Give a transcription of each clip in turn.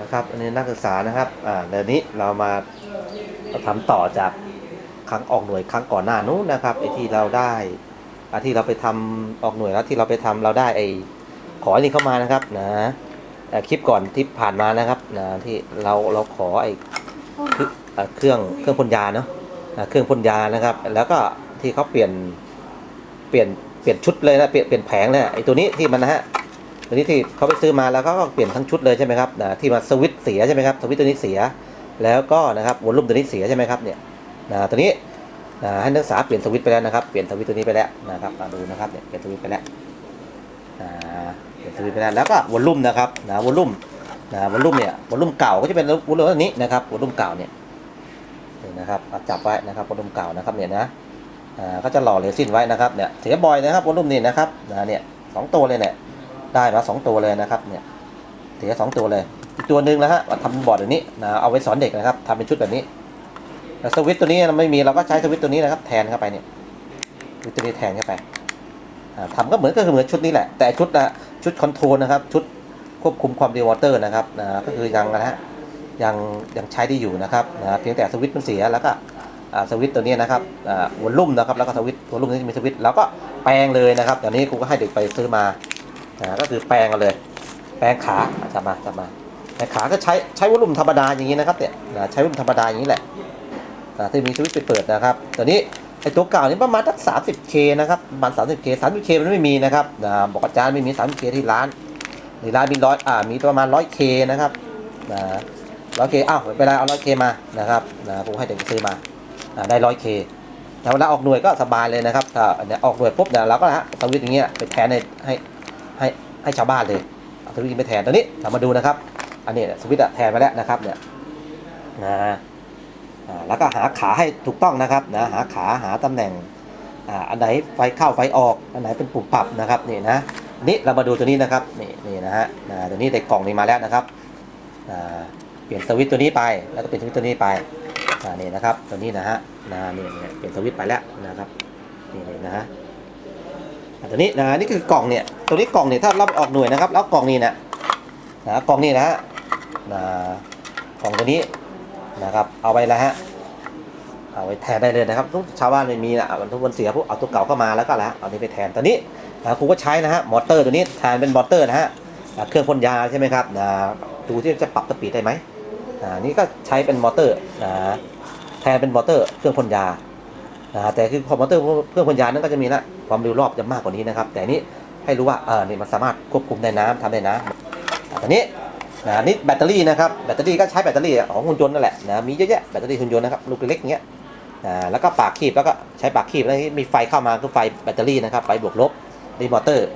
นะครับอันนี้นักศึกษานะครับอ่าเดี๋ยวนี้เรามาทำต่อจากครั้งออกหน่วยครั้งก่อนหน้านู้นนะครับไอที่เราได้อที่เราไปทำออกหน่วยแล้วที่เราไปทำเราได้ไอขออันนี้เข้ามานะครับนะคลิปก่อนที่ผ่านมานะครับนะที่เราเราขอไอเครื่องเครื่องพ่นยาเนาะเครื่องพ่นยานะครับ แล้วก็ที่เขาเปลี่ยนเปลี่ยนเปลี่ยนชุดเลยนะเปลี่ยนเปลี่ยนแผงเลยไอตัวนี้ที่มันนะฮะ ตัวนี้ที่เขาไปซื้อมาแล้วก็เปลี่ยนทั้งชุดเลยใช่ไหมครับนะที่มาสวิตเสียใช่ไหมครับสวิตตัวนี้เสีย แล้วก็นะครับวอลลุ่มตัวนี้เสียใช่ไหมครับเนี่ยนะตัวนี้นะให้นักศึกษาเปลี่ยนสวิตไปแล้วนะครับ เปลี่ยนสวิตตัวนี้ไปแล้วนะครับดูนะครับเนี่ยเปลี่ยนสวิตไปแล้วนะเปลี่ยนสวิตไปแล้วแล้วก็วอลลุ่มนะครับนะวอลลุ่มนะวอลลุ่มเนี่ยวอลลุ่มเก่าก็จะเป็นวอลลุ่มตัวนี้นะครับวอลลุ่มเก่าเนี่ยนะครับจับไว้นะครับวอลลุ่มเก่านะครับเนี่ยนะอ่าก็จะหล่อเรซินไว้นะครับเนี่ยเสียบ่อยนะครับวอลลุ่มนี่นะครับนะเนี่ยสองตัวเลยเนี่ย ได้มาสองตัวเลยนะครับเนี่ยเสียสองตัวเลยอีกตัวหนึ่งนะฮะทำบอร์ดแบบนี้นะเอาไว้สอนเด็กนะครับทำเป็นชุดแบบนี้แต่สวิตตัวนี้ไม่มีเราก็ใช้สวิตตัวนี้นะครับแทนเข้าไปเนี่ยสวิตตัวนี้แทนเข้าไปอ่าทำก็เหมือนก็คือเหมือนชุดนี้แหละ แต่ชุดนะชุดคอนโทรลนะครับ ชุดควบคุมความเร็ววอเตอร์นะครับนะก็คือยังนะฮะยังยังใช้ได้อยู่นะครับนะเพียงแต่สวิตมันเสียแล้วก็สวิตตัวนี้นะครับวอลลุ่มนะครับแล้วก็สวิตวอลลุ่มนี้จะมีสวิตแล้วก็แปลงเลยนะครับอย่างนี้ครูก็ให้เด็กไปซื้อมา นะก็คือแปลงกันเลย แปลงขาจับมาจับมาแปลงขาก็ใช้ใช้วอลุ่มธรรมดาอย่างนี้นะครับเนี่ยนะใช้วอลุ่มธรรมดาอย่างนี้แหละนะที่มีสวิตไปเปิดนะครับตัวนี้ไอตัวเก่านี่ประมาณสัก 30k นะครับประมาณ 30k 30k มันไม่มีนะครับนะบอกอาจารย์ไม่มี 30k ที่ร้านที่ร้านมีร้อยอ่ามีประมาณ 100k นะครับนะ 100k อ้าวไม่เป็นไรเอา 100k มานะครับนะผมให้เด็กซื้อมาได้ 100k แต่เวลาออกหน่วยก็สบายเลยนะครับถ้าออกหน่วยปุ๊บเนี่ยเราก็ฮะสวิตอย่างเงี้ยไปแทนให้ให้ ให้ให้ชาวบ้านเลยเอาสวิตช์ไปแทนตัวนี้เรามาดูนะครับ อันนี้สวิตช์แทนไปแล้วนะครับเนี่ยนะแล้วก็หาขาให้ถูกต้องนะครับนะหาขาหาตำแหน่งอันไหนไฟเข้าไฟออก อันไหนเป็นปุ่มปรับนะครับนี่นะนี้เรามาดูตัวนี้นะครับนี่นี่นะฮะตัวนี้ในกล่องนี้มาแล้วนะครับเปลี่ยนสวิตช์ตัวนี้ไปแล้วก็เปลี่ยนสวิตช์ตัวนี้ไปนี่นะครับตัวนี้นะฮะนี่เนี่ยเปลี่ยนสวิตช์ไปแล้วนะครับนี่นะฮะ ตัวนี้นะนี่คือกล่องเนี่ยตัวนี้กล่องเนี่ยถ้าเราออกหน่วยนะครับแล้วกล่องนี้นะนะกล่องนี้นะฮะนะกล่องตัวนี้นะครับเอาไปแล้วฮะเอาไว้แทนได้เลยนะครับทุกชาวบ้านไม่มีนะมันทุกคนเสียพวกเอาตัวเก่าเข้ามาแล้วก็แล้วเอานี้ไปแทนตัวนี้นะครูก็ใช้นะฮะมอเตอร์ตัวนี้แทนเป็นมอเตอร์นะฮะเครื่องพ่นยาใช่ไหมครับนะดูที่จะปรับสปีดได้ไหมอ่านี่ก็ใช้เป็นมอเตอร์นะแทนเป็นมอเตอร์เครื่องพ่นยา นะแต่คือคอมพิวเตอร์เครื่อพ่นยานั้นก็จะมีละความเร็วรอบจะมากกว่านี้นะครับ แต่นี้ให้รู้ว่าเออนี่มันสามารถควบคุมได้น้ำทำได้น้ำอะตอนนี้นะนี่แบตเตอรี่นะครับแบตเตอรี่ก็ใช้แบตเตอรี่ของหุ่นยนต์นั่นแหละนะมีเยอะแยะแบตเตอรี่หุ่นยนต์นะครับลูกเล็กๆอย่างเงี้ยอ่าแล้วก็ปากคีบแล้วก็ใช้ปากคีบแล้วมีไฟเข้ามาคือไฟแบตเตอรี่นะครับไฟบวกลบดีมอเตอร์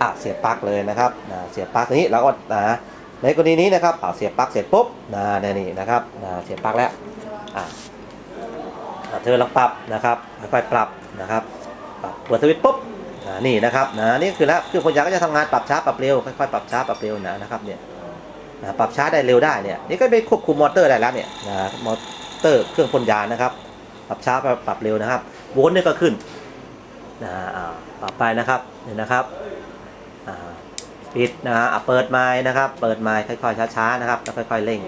อะเสียบปลั๊กเลยนะครับนะเสียบปลั๊กนี้แล้วก็นะในกรณีนี้นะครับอะเสียบปลั๊กเสร็จปุ๊บนะนี่นี่นะครับนะเสียบปลั๊กแล้วอะ เธอลองปรับนะครับค่อยๆปรับนะครับปรับเปิดสวิตช์ปุ๊บอ่านี่นะครับนะนี่คือแล้วเครื่องพ่นยาก็จะทำงานปรับช้าปรับเร็วค่อยๆปรับช้าปรับเร็วนะนะครับเนี่ยนะปรับช้าได้เร็วได้เนี่ยนี่ก็ไปควบคุมมอเตอร์ได้แล้วเนี่ยนะมอเตอร์เครื่องพ่นยานะครับปรับช้าปรับเร็วนะครับโวลต์เนี่ยก็ขึ้นนะอ่าปรับไปนะครับเนี่ยนะครับปิดนะฮะอะเปิดไม้นะครับ เปิดไม้ค่อยๆช้าๆนะครับแล้วค่อยๆเร่ง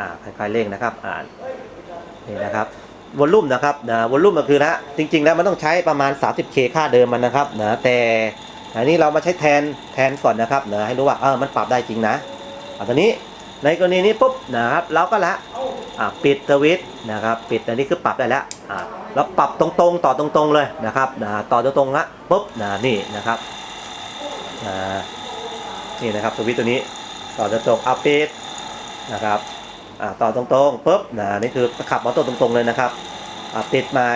อ่าอ่ายเร่งนะครับ อ่านนี่นะครับวอลลุ่มนะครับนะวอลลุ่มก็คือนะจริง ๆ แล้วมันต้องใช้ประมาณ 30k ค่าเดิมมันนะครับนะแต่อันนี้เรามาใช้แทนแทนก่อนนะครับนะให้รู้ว่าเออมันปรับได้จริงนะเอาตอนนี้ในกรณีนี้ปุ๊บนะครับเราก็ละอ่าปิดสวิตช์นะครับปิดอันนี้คือปรับได้แล้วอ่าปรับตรงๆ ต่อตรงๆเลยนะครับนะต่อตรงๆละปุ๊บนะนี่นะครับอ่านี่นะครับสวิตช์ตัวนี้ต่อตรงๆเอาปิดนะครับ อ่าต่อตรงๆปุ๊บนะนี่คือขับมอเตอร์ตรงๆเลยนะครับอ่าติดไม้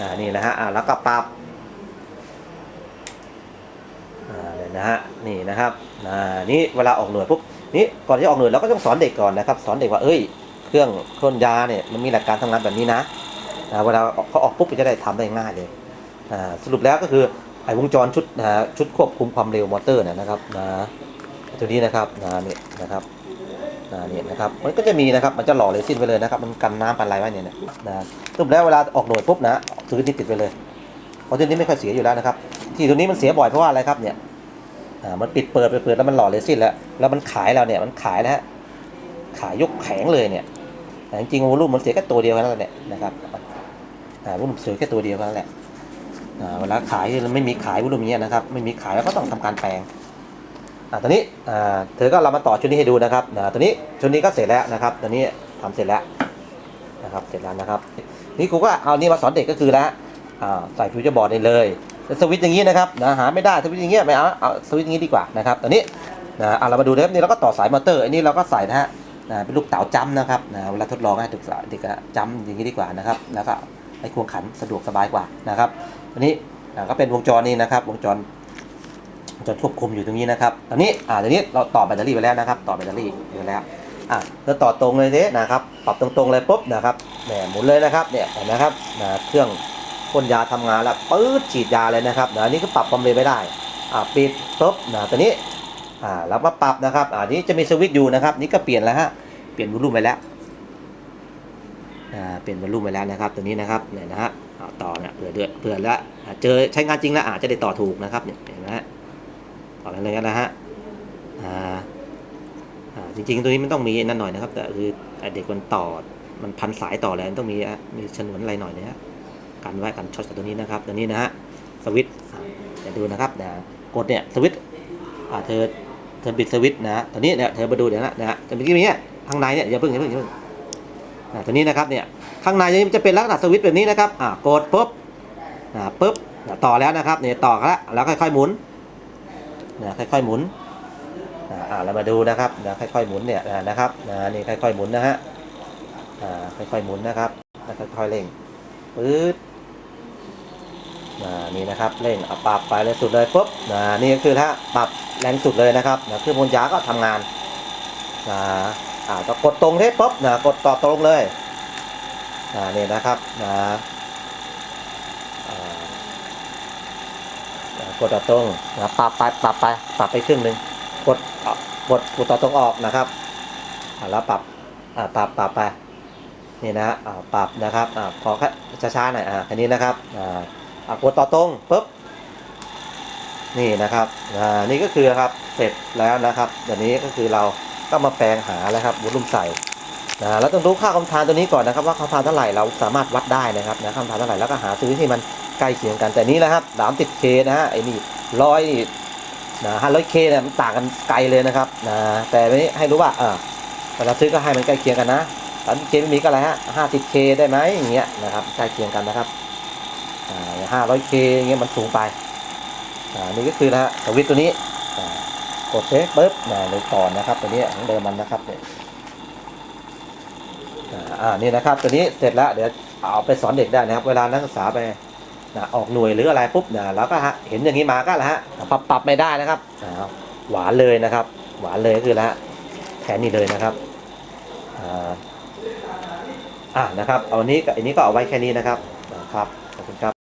อ่านี่นะฮะอ่าแล้วก็ปรับอ่าเนี่ยนะฮะนี่นะครับอ่านี่เวลาออกหน่วยปุ๊บนี่ก่อนที่จะออกหน่วยเราก็ต้องสอนเด็กก่อนนะครับสอนเด็กว่าเอ้ยเครื่องพ่นยาเนี่ยมันมีหลักการทำงานแบบนี้นะอ่าเวลาเขาออกปุ๊บจะได้ทำได้ง่ายเลยอ่าสรุปแล้วก็คือไอ้วงจรชุดนะชุดควบคุมความเร็วมอเตอร์เนี่ยนะครับนะตัวนี้นะครับนะนี่นะครับ นะเนี่ยนะครับมันก็จะมีนะครับมันจะหล่อเรซินไปเลยนะครับมันกันน้ำกันอะไรไว้เนี่ยนะนะสรุปแล้วเวลาออกหน่วยปุ๊บนะซื้อที่ติดไปเลยเพราะตัวนี้ไม่ค่อยเสียอยู่แล้วนะครับ ที่ตัวนี้มันเสียบ่อยเพราะว่าอะไรครับเนี่ยอ่ามันปิดเปิดไปเปิดแล้วมันหล่อเลซินแล้วแล้วมันขายเราเนี่ยมันขายแล้วฮะขายยกแผงเลยเนี่ยแต่จริงๆวอลุ่มมันเสียแค่ตัวเดียวแค่นั้นแหละนะครับอ่าวอลุ่มเสียแค่ตัวเดียวแค่นั้นแหละอ่าเวลาขายเราไม่มีขายวอลุ่มอย่างเงี้ยนะครับ ไม่มีขายแล้วก็ต้องทำการแปลง ตอนนี้อ่าเธอก็เรามาต่อชุดนี้ให้ดูนะครับตัวนี้ชุดนี้ก็เสร็จแล้วนะครับตัวนี้ทำเสร็จแล้วนะครับเสร็จแล้วนะครับ นี่ครูก็เอานี่มาสอนเด็กก็คือแล้วอ่าใส่ฟิวเจอร์บอร์ดได้เลยสวิตช์อย่างนี้นะครับนะหาไม่ได้สวิตช์อย่างเงี้ยไม่เอาเอาสวิตช์อย่างนี้ดีกว่านะครับตอนนี้นะอะเรามาดูนะครับนี่เราก็ต่อสายมอเตอร์อันนี้เราก็ใส่นะฮะนะเป็นลูกเต๋าจ้ำนะครับนะเวลาทดลองให้เด็กเด็กจ้ำอย่างนี้ดีกว่านะครับ แล้วก็ให้ควงขันสะดวกสบายกว่านะครับอันนี้อะก็เป็นวงจรนี้นะครับ วงจร จรควบคุมอยู่ตรงนี้นะครับตอนนี้อ่าตอนนี้เราต่อแบตเตอรี่ไปแล้วนะครับ ต่อแบตเตอรี่ไปแล้วอะเราต่อตรงเลยเด้นะครับ ปรับตรงๆเลยปุ๊บนะครับแหมหมุนเลยนะครับเนี่ยเห็นไหมครับนะเครื่องพ่นยาทำงานแล้วปื๊ดฉีดยาเลยนะครับนะอันนี้ก็ปรับความเร็วไม่ได้อะปิดปุ๊บนะตอนนี้อ่าเรามาปรับนะครับอ่านี้จะมีสวิตช์อยู่นะครับ นี่ก็เปลี่ยนแล้วฮะเปลี่ยนวอลลุ่มไปแล้วอ่าเปลี่ยนวอลลุ่มไปแล้วนะครับ ตัวนี้นะครับเนี่ยนะฮะเอาต่อเนี่ยเผื่อเดือดเผื่อแล้วเจอใช้งานจริงแล้วอาจจะได้ต่อถูกนะครับเนี่ยเห็นไหมฮะ อกันเลยกันนะฮะอ่าอ่าจริงๆ ตัวนี้มันต้องมีนั่นหน่อยนะครับ แต่คือเด็กมันต่อมันพันสายต่อแล้วต้องมีมีชนวนอะไรหน่อยนะฮะกันไว้กันช็อตตัวนี้นะครับตัวนี้นะฮะสวิตเดี๋ยวดูนะครับนะกดเนี่ยสวิตอ่าเธอเธอบิดสวิตนะตัวนี้เนี่ยเธอมาดูเดี๋ยวนะนะฮะจะเมื่อกี้นี้ข้างในเนี่ยอย่าเพิ่งอย่าเพิ่งอย่าเพิ่งอ่าตัวนี้นะครับเนี่ยข้างในจะเป็นลักษณะสวิตแบบนี้นะครับอ่ากดปุ๊บอ่าปุ๊บต่อแล้วนะครับเนี่ยต่อแล้วแล้วค่อยๆหมุน นะค่อยๆหมุนอ่าอ่าเรามาดูนะครับนะค่อยๆหมุนเนี่ยนะครับนะนี่ค่อยๆหมุนนะฮะอ่าค่อยๆหมุนนะครับแล้วค่อยๆเร่งปื๊ดอ่านี่นะครับเร่งเอาปรับไปเลยสุดเลยปุ๊บนะนี่ก็คือถ้าปรับแรงสุดเลยนะครับนะคืองพ่นยาก็ทำงานนะอ่าก็กดตรงเทปุ๊บนะกดต่อตรงเลยอ่านี่นะครับนะอ่า กดต่อตรงนะปรับไปปรับไปปรับไปครึ่งหนึ่งกดกดกดต่อตรงออกนะครับแล้วปรับอ่าปรับปรับไปนี่นะฮะอ่าปรับนะครับอ่าขอแค่ช้าๆหน่อยอ่าแค่นี้นะครับอ่ากดต่อตรงปุ๊บนี่นะครับอ่านี่ก็คือครับเสร็จแล้วนะครับเดี๋ยวนี้ก็คือเราก็มาแปลงหาแล้วครับวุ้นลุ่มใส่ นะแล้วต้องรู้ค่าคำทานตัวนี้ก่อนนะครับ ว่าคำทานเท่าไหร่เราสามารถวัดได้นะครับนะคำทานเท่าไหร่แล้วก็หาซื้อที่มันใกล้เคียงกันแต่นี้นะครับสามสิบเคนะฮะไอ้นี่ร้อยนะห้าร้อยเคเนี่ยมันต่างกันไกลเลยนะครับนะแต่วันนี้ให้รู้ว่าเออเวลาซื้อก็ให้มันใกล้เคียงกันนะสามเคไม่มีก็อะไรฮะห้าสิบเคได้ไหมอย่างเงี้ยนะครับใกล้เคียงกันนะครับห้าร้อยเคอย่างเงี้ยมันสูงไปอ่านี่ก็คือนะฮะสวิตตัวนี้อ่ากดเซฟปุ๊บนะเลยต่อนะครับตัวนี้ของเดิมมันนะครับเนี่ย อ่าอ่านี่นะครับตัวนี้เสร็จแล้วเดี๋ยวเอาไปสอนเด็กได้นะครับ เวลานักศึกษาไปนะออกหน่วยหรืออะไรปุ๊บนะแล้วก็ฮะเห็นอย่างนี้มาก็แล้วฮะปรับปรับไม่ได้นะครับอ่าหวานเลยนะครับ หวานเลยก็คือแล้วแทนนี่เลยนะครับอ่าอ่านะครับ เอานี้กับอันนี้ก็เอาไว้แค่นี้นะครับนะครับขอบคุณครับ